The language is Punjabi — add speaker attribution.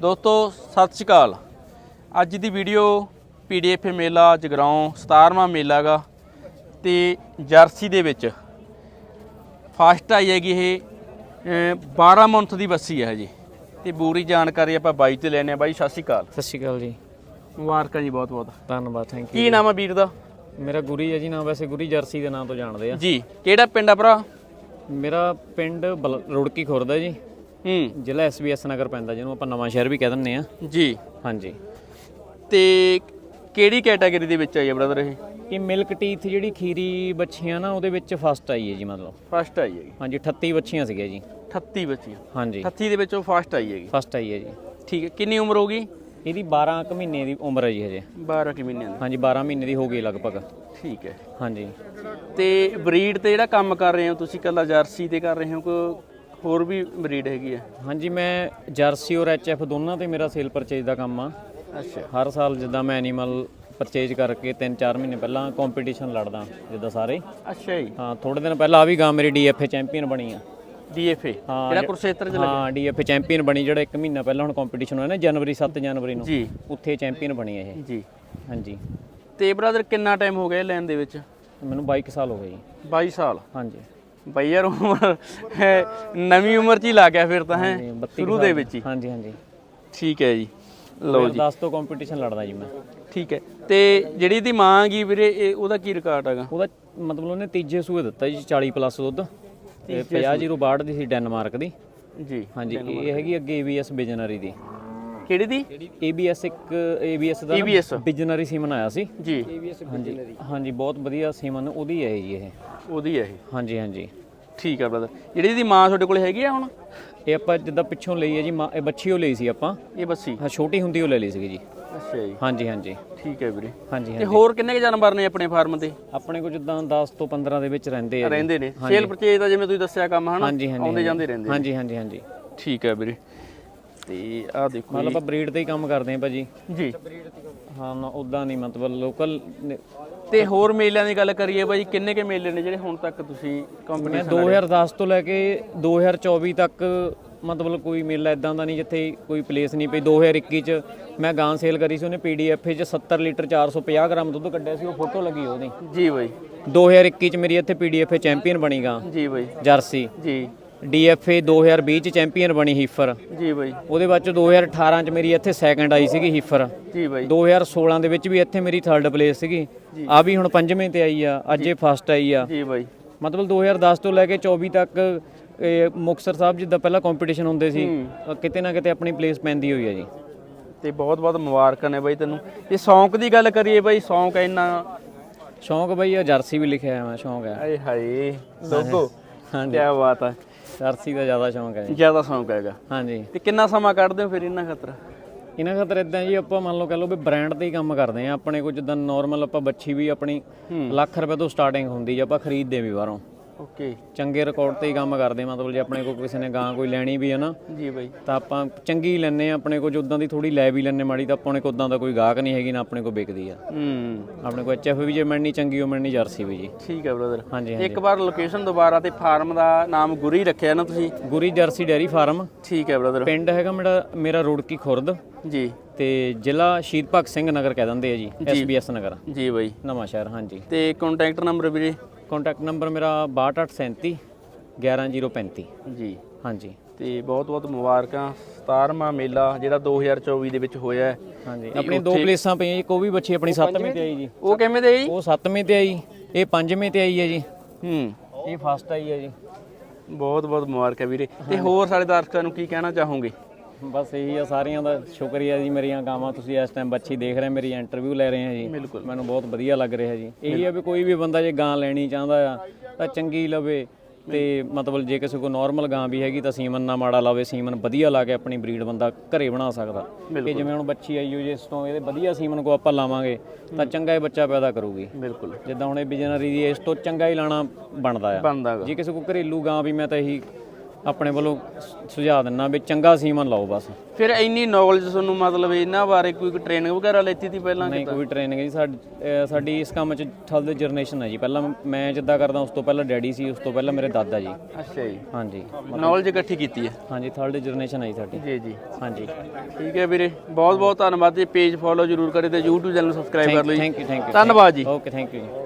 Speaker 1: ਦੋਸਤੋ ਸਤਿ ਸ਼੍ਰੀ ਅਕਾਲ। ਅੱਜ ਦੀ ਵੀਡੀਓ ਪੀਡੀਐਫ ਮੇਲਾ ਜਗਰਾਉਂ 17ਵਾਂ ਮੇਲਾ ਗਾ ਤੇ ਜਰਸੀ ਦੇ ਵਿੱਚ ਫਾਸਟ ਆਈ ਹੈਗੀ ਇਹ ਅਹ, 12 ਮੰਥ ਦੀ ਬੱਸੀ ਹੈ ਜੀ ਤੇ ਪੂਰੀ ਜਾਣਕਾਰੀ ਆਪਾਂ ਬਾਈ ਤੇ ਲੈਣੇ ਆ ਬਾਈ ਸਤਿ ਸ਼੍ਰੀ ਅਕਾਲ।
Speaker 2: ਸਤਿ ਸ਼੍ਰੀ ਅਕਾਲ ਜੀ।
Speaker 1: ਮੁਬਾਰਕਾਂ ਜੀ ਬਹੁਤ ਬਹੁਤ।
Speaker 2: ਧੰਨਵਾਦ ਥੈਂਕ
Speaker 1: ਕੀ ਨਾਮ ਆ ਵੀਰ ਦਾ?
Speaker 2: ਯੂ ਮੇਰਾ ਗੁਰੀ ਹੈ ਜੀ ਨਾਮ ਵੈਸੇ ਗੁਰੀ ਜਰਸੀ ਦੇ ਨਾਮ ਤੋਂ ਜਾਣਦੇ ਆ।
Speaker 1: ਜੀ ਕਿਹੜਾ ਪਿੰਡ ਆ ਭਰਾ?
Speaker 2: ਮੇਰਾ ਪਿੰਡ ਰੁੜਕੀ ਖੁਰਦ ਹੈ ਜੀ।
Speaker 1: ਹੂੰ।
Speaker 2: ਜ਼ਿਲ੍ਹਾ ਐਸਬੀਐਸ ਨਗਰ ਪੈਂਦਾ ਜਿਹਨੂੰ ਆਪਾਂ ਨਵਾਂ ਸ਼ਹਿਰ ਵੀ ਕਹਿ ਦਿੰਦੇ ਆ
Speaker 1: ਜੀ।
Speaker 2: ਹਾਂਜੀ।
Speaker 1: ਤੇ ਕਿਹੜੀ ਕੈਟਾਗਰੀ ਦੇ ਵਿੱਚ ਆਈ ਹੈ ਬ੍ਰਦਰ ਇਹ?
Speaker 2: ਇਹ ਮਿਲਕ ਟੀਥ ਜਿਹੜੀ ਖੀਰੀ ਬੱਚੀਆਂ ਨਾ ਉਹਦੇ ਵਿੱਚ ਫਸਟ ਆਈ ਹੈ ਜੀ ਮਤਲਬ।
Speaker 1: ਫਸਟ ਆਈ ਹੈਗੀ।
Speaker 2: ਹਾਂਜੀ 38 ਬੱਚੀਆਂ ਸੀਗੀਆਂ ਜੀ।
Speaker 1: 38 ਬੱਚੀਆਂ।
Speaker 2: ਹਾਂਜੀ।
Speaker 1: 38 ਦੇ ਵਿੱਚੋਂ ਫਸਟ ਆਈ ਹੈਗੀ।
Speaker 2: ਫਸਟ ਆਈ ਹੈ ਜੀ।
Speaker 1: ਠੀਕ ਹੈ ਕਿੰਨੀ ਉਮਰ ਹੋਗੀ
Speaker 2: ਇਹਦੀ 12 ਕੁ ਮਹੀਨੇ ਦੀ ਉਮਰ ਹੈ ਜੀ ਹਜੇ।
Speaker 1: 12 ਕਿ ਮਹੀਨਿਆਂ ਦੀ।
Speaker 2: ਹਾਂਜੀ 12 ਮਹੀਨੇ ਦੀ ਹੋ ਗਈ ਲਗਭਗ।
Speaker 1: ਠੀਕ ਹੈ।
Speaker 2: ਹਾਂਜੀ।
Speaker 1: ਤੇ ਬਰੀਡ ਤੇ ਜਿਹੜਾ ਕੰਮ ਕਰ ਰਹੇ ਹੋ ਤੁਸੀਂ ਕੱਲਾ ਜਰਸੀ ਤੇ ਕਰ ਰਹੇ ਹੋ ਕਿ ਹੋਰ ਵੀ ਬਰੀਡ ਹੈਗੀ ਹੈ?
Speaker 2: ਹਾਂਜੀ ਮੈਂ ਜਰਸੀ ਔਰ ਐਚਐਫ ਦੋਨਾਂ ਤੇ ਮੇਰਾ ਸੇਲ ਪਰਚੇਜ ਦਾ ਕੰਮ ਆ।
Speaker 1: ਅੱਛਾ।
Speaker 2: ਹਰ ਸਾਲ ਜਿੱਦਾਂ ਮੈਂ ਐਨੀਮਲ ਪਰਚੇਜ ਕਰਕੇ 3-4 ਮਹੀਨੇ ਪਹਿਲਾਂ ਕੰਪੀਟੀਸ਼ਨ ਲੜਦਾ ਜਿੱਦਾਂ ਸਾਰੇ।
Speaker 1: ਅੱਛਾ ਜੀ।
Speaker 2: ਹਾਂ ਥੋੜੇ ਦਿਨ ਪਹਿਲਾਂ ਆ ਵੀ ਗਾਂ ਮੇਰੀ ਡੀਐਫਏ ਚੈਂਪੀਅਨ ਬਣੀ ਆ।
Speaker 1: ਡੀਐਫਏ
Speaker 2: ਹਾਂ,
Speaker 1: ਜਿਹੜਾ ਕੁਰਸ਼ੇਤਰ ਚ
Speaker 2: ਹਾਂ ਡੀਐਫਏ ਚੈਂਪੀਅਨ ਬਣੀ ਜਿਹੜਾ 1 ਮਹੀਨਾ ਪਹਿਲਾਂ ਹੁਣ ਕੰਪੀਟੀਸ਼ਨ ਹੋਇਆ ਨਾ ਜਨਵਰੀ 7 ਜਨਵਰੀ ਨੂੰ।
Speaker 1: ਜੀ।
Speaker 2: ਉੱਥੇ ਚੈਂਪੀਅਨ ਬਣੀ ਇਹ।
Speaker 1: ਜੀ।
Speaker 2: ਹਾਂਜੀ।
Speaker 1: ਤੇ ਬ੍ਰਦਰ ਕਿੰਨਾ ਟਾਈਮ ਹੋ ਗਿਆ ਲੈਣ ਦੇ ਵਿੱਚ?
Speaker 2: ਮੈਨੂੰ 22 ਸਾਲ ਹੋ ਗਏ ਜੀ।
Speaker 1: 22 ਸਾਲ?
Speaker 2: ਹਾਂਜੀ।
Speaker 1: ਬਾਈ ਯਾਰ ਉਮਰ ਨਵੀਂ ਉਮਰ ਚ ਹੀ ਲੱਗ ਗਿਆ ਫਿਰ ਤਾਂ ਹੈ
Speaker 2: ਹਾਂਜੀ, 32
Speaker 1: ਸ਼ੁਰੂ ਦੇ ਵਿੱਚ ਹੀ।
Speaker 2: ਹਾਂਜੀ ਹਾਂਜੀ।
Speaker 1: ਠੀਕ ਹੈ ਜੀ। ਲਓ ਜੀ।
Speaker 2: 10 ਤੋਂ ਕੰਪੀਟੀਸ਼ਨ ਲੜਦਾ ਜੀ ਮੈਂ।
Speaker 1: ਠੀਕ ਹੈ। ਤੇ ਜਿਹੜੀ ਇਹਦੀ ਮਾਂ ਗਈ ਵੀਰੇ ਇਹ ਉਹਦਾ ਕੀ ਰਿਕਾਰਡ ਹੈਗਾ?
Speaker 2: ਉਹਦਾ ਮਤਲਬ ਉਹਨੇ ਤੀਜੇ ਸੂਏ ਦਿੱਤਾ ਜੀ 40 ਪਲੱਸ ਦੁੱਧ। ਤੇ 50 ਜ਼ੀਰੋ 62 ਦੀ ਸੀ ਡੈਨਮਾਰਕ ਦੀ।
Speaker 1: ਜੀ
Speaker 2: ਹਾਂਜੀ ਇਹ ਹੈਗੀ ਅੱਗੇ ABS ਬਿਜਨਰੀ ਦੀ।
Speaker 1: ਕਿਹੜੀ ਦੀ?
Speaker 2: ABS ਇੱਕ ABS ਦਾ
Speaker 1: ABS
Speaker 2: ਬਿਜਨਰੀ ਸੀਮਨ ਆਇਆ ਸੀ।
Speaker 1: ਜੀ।
Speaker 2: ਹਾਂਜੀ। ਹਾਂਜੀ ਬਹੁਤ ਵਧੀਆ ਸੀਮਨ ਉਹਦੀ ਹੈ ਜੀ ਇਹ।
Speaker 1: ਉਹਦੀ ਹੈ ਇਹ।
Speaker 2: ਹਾਂਜੀ ਹਾਂਜੀ।
Speaker 1: ਠੀਕ ਹੈ ਬ੍ਰਦਰ ਜਿਹੜੀ ਇਹਦੀ ਮਾਂ ਤੁਹਾਡੇ ਕੋਲ ਹੈਗੀ ਆ ਹੁਣ?
Speaker 2: ਇਹ ਆਪਾਂ ਜਿੱਦਾਂ ਪਿੱਛੋਂ ਲਈ ਹੈ ਜੀ ਮਾਂ- ਇਹ ਬੱਚੀ ਉਹ ਲਈ ਸੀ ਆਪਾਂ।
Speaker 1: ਇਹ ਬੱਸੀ
Speaker 2: ਹਾਂ ਛੋਟੀ ਹੁੰਦੀ ਉਹ ਲੈ ਲਈ ਸੀਗੀ ਜੀ।
Speaker 1: ਅੱਛਾ ਜੀ।
Speaker 2: ਹਾਂਜੀ ਹਾਂਜੀ।
Speaker 1: ਠੀਕ ਹੈ ਵੀਰੇ।
Speaker 2: ਹਾਂਜੀ
Speaker 1: ਤੇ ਹੋਰ ਕਿੰਨੇ ਕੁ ਜਾਨਵਰ ਨੇ ਆਪਣੇ ਫਾਰਮ ਤੇ?
Speaker 2: ਆਪਣੇ ਕੋਲ ਜਿੱਦਾਂ 10 ਤੋਂ 15 ਦੇ ਵਿੱਚ ਰਹਿੰਦੇ ਆ।
Speaker 1: ਰਹਿੰਦੇ ਨੇ। ਸੇਲ ਪਰਚੇਜ ਦਾ ਜਿਵੇਂ ਤੁਸੀਂ ਦੱਸਿਆ ਕੰਮ ਹਨਾ?
Speaker 2: ਹਾਂਜੀ ਹਾਂਜੀ
Speaker 1: ਆਉਂਦੇ ਜਾਂਦੇ ਰਹਿੰਦੇ।
Speaker 2: ਹਾਂਜੀ ਹਾਂਜੀ ਹਾਂਜੀ।
Speaker 1: ਠੀਕ ਹੈ ਵੀਰੇ। ਤੇ ਆਹ ਦੇਖੋ
Speaker 2: ਮਤਲਬ ਆਪਾਂ ਬਰੀਡ ਤੇ ਹੀ ਕੰਮ ਕਰਦੇ ਆ ਭਾਜੀ।
Speaker 1: ਜੀ।
Speaker 2: ਹਾਂ ਨਾ ਉਦਾਂ ਨਹੀਂ ਮਤਲਬ ਲੋਕਲ
Speaker 1: ਤੇ ਹੋਰ ਮੇਲਿਆਂ ਦੀ ਗੱਲ ਕਰੀਏ ਬਾਈ ਕਿੰਨੇ ਕੇ ਮੇਲੇ ਨੇ ਜਿਹੜੇ ਹੁਣ ਤੱਕ ਤੁਸੀਂ ਕੰਪਨੀ
Speaker 2: ਮੈਂ 2010 ਤੋਂ ਲੈ ਕੇ 2024 ਤੱਕ ਮਤਲਬ ਕੋਈ ਮੇਲਾ ਇਦਾਂ ਦਾ ਨਹੀਂ ਜਿੱਥੇ ਕੋਈ ਪਲੇਸ ਨਹੀਂ ਪਈ। 2021 ਚ ਮੈਂ ਗਾਂ ਸੇਲ ਕਰੀ ਸੀ ਉਹਨੇ ਪੀਡੀਐਫ 'ਚ 70 ਲੀਟਰ 450 ਗ੍ਰਾਮ ਦੁੱਧ ਕੱਢਿਆ ਸੀ ਉਹ ਫੋਟੋ ਲੱਗੀ ਉਹਦੀ।
Speaker 1: ਜੀ ਬਾਈ
Speaker 2: 2021 ਚ ਮੇਰੀ ਇੱਥੇ ਪੀਡੀਐਫ ਚੈਂਪੀਅਨ ਬਣੀ ਗਾਂ।
Speaker 1: ਜੀ ਬਾਈ
Speaker 2: ਜਰਸੀ।
Speaker 1: ਜੀ।
Speaker 2: ਡੀਐਫਏ 2020 ਚ ਚੈਂਪੀਅਨ ਬਣੀ ਹੀਫਰ।
Speaker 1: ਜੀ ਬਾਈ।
Speaker 2: ਉਹਦੇ ਬਾਅਦ ਚ 2018 ਚ ਮੇਰੀ ਇੱਥੇ ਸੈਕੰਡ ਆਈ ਸੀਗੀ ਹੀਫਰ।
Speaker 1: ਜੀ ਬਾਈ।
Speaker 2: 2016 ਦੇ ਵਿੱਚ ਵੀ ਇੱਥੇ ਮੇਰੀ ਥਰਡ ਪਲੇਸ ਸੀਗੀ। ਆ ਵੀ ਹੁਣ ਪੰਜਵੇਂ ਤੇ ਆਈ ਆ ਅੱਜ ਇਹ ਫਸਟ ਆਈ ਆ।
Speaker 1: ਜੀ ਬਾਈ।
Speaker 2: ਮਤਲਬ 2010 ਤੋਂ ਲੈ ਕੇ 24 ਤੱਕ ਇਹ ਮੁਕਤਸਰ ਸਾਹਿਬ ਜਿੱਦਾਂ ਪਹਿਲਾਂ ਕੰਪੀਟੀਸ਼ਨ ਹੁੰਦੇ ਸੀ ਕਿਤੇ ਨਾ ਕਿਤੇ ਆਪਣੀ ਪਲੇਸ ਪੈਂਦੀ ਹੋਈ ਹੈ ਜੀ।
Speaker 1: ਤੇ ਬਹੁਤ ਬਹੁਤ ਮੁਬਾਰਕਾਂ ਨੇ ਬਾਈ ਤੈਨੂੰ। ਤੇ ਸ਼ੌਂਕ ਦੀ ਗੱਲ ਕਰੀਏ ਬਾਈ ਸ਼ੌਂਕ ਇੰਨਾ।
Speaker 2: ਸ਼ੌਂਕ ਬਈ ਆ ਜਰਸੀ ਵੀ ਲਿਖਿਆ ਹੈ ਮੈਂ ਸ਼ੌਂਕ ਹੈ
Speaker 1: ਆਏ ਹਾਏ ਲੋਗੋ
Speaker 2: ਹਾਂਜੀ
Speaker 1: ਕੀ ਬਾਤ ਹੈ
Speaker 2: ਜਰਸੀ ਦਾ ਜ਼ਿਆਦਾ ਸ਼ੌਂਕ ਹੈ ਜੀ।
Speaker 1: ਜ਼ਿਆਦਾ ਸ਼ੌਂਕ ਹੈਗਾ।
Speaker 2: ਹਾਂਜੀ।
Speaker 1: ਤੇ ਕਿੰਨਾ ਸਮਾਂ ਕੱਢਦੇ ਹੋ ਫਿਰ ਇਹਨਾਂ ਖਾਤਰ?
Speaker 2: ਇਹਨਾਂ ਖਾਤਰ ਇਦਾਂ ਜੀ ਆਪਾਂ ਮੰਨ ਲਓ ਕਹ ਲਓ ਵੀ ਬ੍ਰਾਂਡ ਤੇ ਹੀ ਕੰਮ ਕਰਦੇ ਆ ਆਪਣੇ ਕੋਲ ਜਿੱਦਾਂ ਨਾਰਮਲ ਆਪਾਂ ਬੱਚੀ ਵੀ ਆਪਣੀ ਲੱਖ ਰੁਪਏ ਤੋਂ ਸਟਾਰਟਿੰਗ ਹੁੰਦੀ ਆ ਆਪਾਂ ਖਰੀਦਦੇ ਵੀ ਬਾਹਰੋਂ।
Speaker 1: ਓਕੇ।
Speaker 2: ਚੰਗੇ ਰਿਕਾਰਡ ਤੇ ਹੀ ਕੰਮ ਕਰਦੇ ਮਤਲਬ ਜੇ ਆਪਣੇ ਕੋਲ ਕਿਸੇ ਨੇ ਗਾਂ ਕੋਈ ਲੈਣੀ ਵੀ ਹੈ ਨਾ
Speaker 1: ਜੀ ਬਾਈ।
Speaker 2: ਤਾਂ ਆਪਾਂ ਚੰਗੀ ਲੈਨੇ ਆ ਆਪਣੇ ਕੋਲ ਉਦਾਂ ਦੀ ਥੋੜੀ ਲੈ ਵੀ ਲੈਨੇ ਮਾੜੀ ਤਾਂ ਆਪਣੇ ਕੋਲ ਉਦਾਂ ਦਾ ਕੋਈ ਗਾਹਕ ਨਹੀਂ ਹੈਗੀ ਨਾ ਆਪਣੇ ਕੋਲ ਵਿਕਦੀ ਆ।
Speaker 1: ਹੂੰ।
Speaker 2: ਆਪਣੇ ਕੋਲ ਐਚਐਫ ਵੀ ਜੇ ਮਿਲਣੀ ਚੰਗੀ ਉਹ ਮਿਲਣੀ ਜਰਸੀ ਵੀ ਜੀ।
Speaker 1: ਠੀਕ ਹੈ ਬ੍ਰਦਰ
Speaker 2: ਹਾਂਜੀ
Speaker 1: ਇੱਕ ਵਾਰ ਲੋਕੇਸ਼ਨ ਦੁਬਾਰਾ ਤੇ ਫਾਰਮ ਦਾ ਨਾਮ ਗੁਰੀ ਰੱਖਿਆ ਨਾ ਤੁਸੀਂ?
Speaker 2: ਗੁਰੀ ਜਰਸੀ ਡੈਰੀ ਫਾਰਮ
Speaker 1: ਠੀਕ ਹੈ ਬ੍ਰਦਰ
Speaker 2: ਪਿੰਡ ਹੈਗਾ ਮੇਰਾ ਮੇਰਾ ਰੁੜਕੀ ਖੁਰਦ।
Speaker 1: ਜੀ।
Speaker 2: ਤੇ ਜ਼ਿਲ੍ਹਾ ਸ਼ਹੀਦ ਭਗਤ ਸਿੰਘ ਨਗਰ ਕਹਿ ਦਿੰਦੇ ਆ ਜੀ ਐਸਬੀਐਸ ਨਗਰ।
Speaker 1: ਜੀ ਬਾਈ।
Speaker 2: ਨਵਾਂ ਸ਼ਹਿਰ ਹਾਂਜੀ।
Speaker 1: ਤੇ ਕੰਟੈਕਟ ਨੰਬਰ ਵੀਰੇ?
Speaker 2: ਕੰਟੈਕਟ ਨੰਬਰ ਮੇਰਾ 6237 11035
Speaker 1: ਜੀ।
Speaker 2: ਹਾਂਜੀ।
Speaker 1: ਤੇ ਬਹੁਤ ਬਹੁਤ ਮੁਬਾਰਕਾਂ। 17ਵਾਂ ਮੇਲਾ ਜਿਹੜਾ 2024 ਦੇ ਵਿੱਚ ਹੋਇਆ ਹੈ।
Speaker 2: ਹਾਂਜੀ। ਆਪਣੀ ਦੋ ਪਲੇਸਾਂ ਪਈਆਂ ਜੀ ਕੋਈ ਵੀ ਬੱਚੀ ਆਪਣੀ 7ਵੀਂ ਤੇ ਆਈ ਜੀ।
Speaker 1: ਉਹ ਕਿਵੇਂ ਦੇ ਜੀ
Speaker 2: ਉਹ 7ਵੀਂ ਤੇ ਆਈ ਇਹ 5ਵੀਂ ਤੇ ਆਈ ਹੈ ਜੀ।
Speaker 1: ਹੂੰ।
Speaker 2: ਇਹ ਫਸਟ ਆਈ ਹੈ ਜੀ।
Speaker 1: ਬਹੁਤ ਬਹੁਤ ਮੁਬਾਰਕਾਂ ਵੀਰੇ। ਤੇ ਹੋਰ ਸਾਡੇ ਦਰਸ਼ਕਾਂ ਨੂੰ ਕੀ ਕਹਿਣਾ ਚਾਹੋਗੇ?
Speaker 2: ਬਸ ਇਹੀ ਆ ਸਾਰਿਆਂ ਦਾ ਸ਼ੁਕਰੀਆ ਜੀ ਮੇਰੀਆਂ ਗਾਵਾਂ। ਤੁਸੀਂ ਇਸ ਟਾਈਮ ਬੱਚੀ ਦੇਖ ਰਹੇ ਮੇਰੀ ਇੰਟਰਵਿਊ ਲੈ ਰਹੇ ਆ ਜੀ। ਮੈਨੂੰ ਬਹੁਤ ਵਧੀਆ ਲੱਗ ਰਿਹਾ ਜੀ। ਇਹੀ ਆ ਵੀ ਕੋਈ ਵੀ ਬੰਦਾ ਜੇ ਗਾਂ ਲੈਣੀ ਚਾਹੁੰਦਾ ਆ ਤਾਂ ਚੰਗੀ ਲਵੇ। ਤੇ ਮਤਲਬ ਜੇ ਕਿਸੇ ਕੋ ਨਾਰਮਲ ਗਾਂ ਵੀ ਹੈਗੀ ਤਾਂ ਸੀਮਨ ਨਾ ਮਾੜਾ ਲਾਵੇ। ਸੀਮਨ ਵਧੀਆ ਲਾ ਕੇ ਆਪਣੀ ਬਰੀਡ ਬੰਦਾ ਘਰੇ ਬਣਾ ਸਕਦਾ। ਕਿ ਜਿਵੇਂ ਹੁਣ ਬੱਚੀ ਆਈ ਹੋ ਜੇ ਇਸ ਤੋਂ ਇਹਦੇ ਵਧੀਆ ਸੀਮਨ ਕੋ ਆਪਾਂ ਲਾਵਾਂਗੇ ਤਾਂ ਚੰਗਾ ਹੀ ਬੱਚਾ ਪੈਦਾ ਕਰੂਗੀ।
Speaker 1: ਬਿਲਕੁਲ।
Speaker 2: ਜਿੱਦਾਂ ਹੁਣ ਇਹ ਬਿਜਨਰੀ ਦੀ ਇਸ ਤੋਂ ਚੰਗਾ ਹੀ ਲਾਣਾ ਬਣਦਾ ਆ। ਜੇ ਕਿਸੇ ਕੋ ਘਰੇਲੂ ਗਾਂ ਵੀ ਮੈਂ ਤਾਂ ਇਹੀ ਆਪਣੇ ਵੱਲੋਂ ਸੁਝਾਅ ਦਿੰਨਾ ਵੀ ਚੰਗਾ ਸੀਮਨ ਲਾਓ ਬਸ।
Speaker 1: ਫਿਰ ਇੰਨੀ ਨੌਲੇਜ ਤੁਹਾਨੂੰ ਮਤਲਬ ਇਹਨਾਂ ਬਾਰੇ ਕੋਈ ਟ੍ਰੇਨਿੰਗ ਵਗੈਰਾ ਲੈਤੀ ਸੀ ਪਹਿਲਾਂ
Speaker 2: ਨਹੀਂ ਕੋਈ ਟ੍ਰੇਨਿੰਗ ਜੀ ਸਾਡੀ ਇਸ ਕੰਮ 'ਚ ਥਲਦ ਜਨਰੇਸ਼ਨ ਹੈ ਜੀ। ਪਹਿਲਾਂ ਮੈਂ ਜਿੱਦਾਂ ਕਰਦਾ ਉਸ ਤੋਂ ਪਹਿਲਾਂ ਡੈਡੀ ਸੀ ਉਸ ਤੋਂ ਪਹਿਲਾਂ ਮੇਰੇ ਦਾਦਾ ਜੀ।
Speaker 1: ਅੱਛਾ ਜੀ।
Speaker 2: ਹਾਂਜੀ।
Speaker 1: ਨੌਲੇਜ ਇਕੱਠੀ ਕੀਤੀ ਹੈ?
Speaker 2: ਹਾਂਜੀ ਥਰਡ ਜਨਰੇਸ਼ਨ ਹੈ ਜੀ ਸਾਡੀ।
Speaker 1: ਜੀ ਜੀ।
Speaker 2: ਹਾਂਜੀ।
Speaker 1: ਠੀਕ ਹੈ ਵੀਰੇ ਬਹੁਤ ਬਹੁਤ ਧੰਨਵਾਦ ਜੀ। ਪੇਜ ਫੋਲੋ ਜਰੂਰ ਕਰੇ ਤੇ YouTube ਚੈਨਲ ਸਬਸਕ੍ਰਾਈਬ ਕਰ ਲਓ ਜੀ।
Speaker 2: ਥੈਂਕ ਯੂ ਥੈਂਕ ਯੂ
Speaker 1: ਧੰਨਵਾਦ ਜੀ।
Speaker 2: ਓਕੇ ਥੈਂਕ ਯੂ ਜੀ।